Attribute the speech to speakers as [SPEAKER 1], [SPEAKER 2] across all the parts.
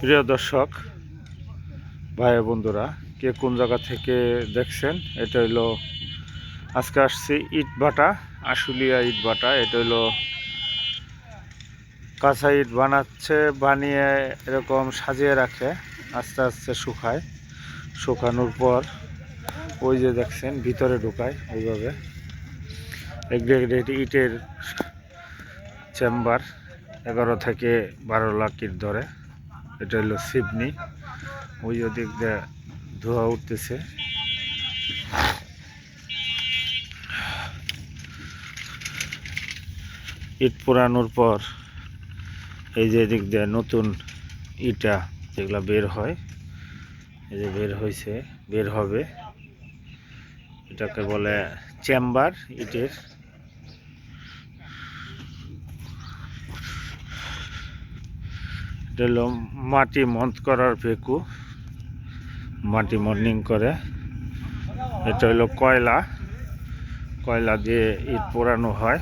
[SPEAKER 1] প্রিয় দর্শক, ভাই বন্ধুরা, কে কোন জায়গা থেকে দেখছেন, এটা হইল আজকে আসছি ইট ভাটা আশুলিয়া ইট ভাটা এটা হইল কাঁচা ইট বানাচ্ছে, বানিয়ে এরকম সাজিয়ে রাখে, আস্তে আস্তে শুকায়। শুকানোর পর ওই যে দেখছেন, ভিতরে ঢুকায় ওইভাবে। এগ্রেগেট ইটের চেম্বার এগারো থেকে বারো লাখ ইট ধরে। এটা হলো সিডনি ওই ওদিক দিয়ে ধোয়া উঠতেছে। ইট পোড়ানোর পর এই যে এদিক দিয়ে নতুন ইটা যেগুলো বের হয়, এই যে বের হয়েছে বের হবে। এটাকে বলে চেম্বার ইটের। এটা হলো মাটি মন্থ করার পেকু মাটি মর্নিং করে। এটা হলো কয়লা কয়লা দিয়ে ইট পোড়ানো হয়।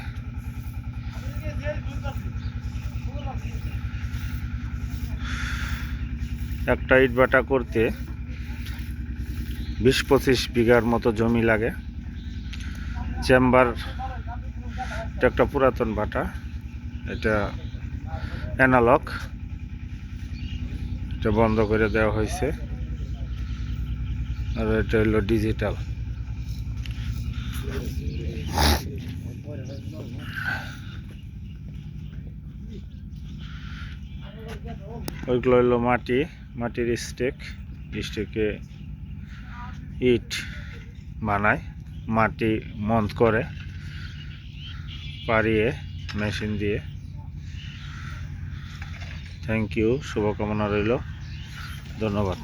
[SPEAKER 1] একটা ইট বাটা করতে বিশ পঁচিশ বিঘার মতো জমি লাগে। চেম্বার একটা পুরাতন বাটা, এটা অ্যানালগ এটা বন্ধ করে দেওয়া হয়েছে। আর এটা হলো ডিজিটাল ওইগুলো হলো মাটি, মাটির স্টেক স্টেকে ইট বানায়, মাটি মন্থ করে পারিয়ে মেশিন দিয়ে। থ্যাংক ইউ শুভকামনা রইল। ধন্যবাদ।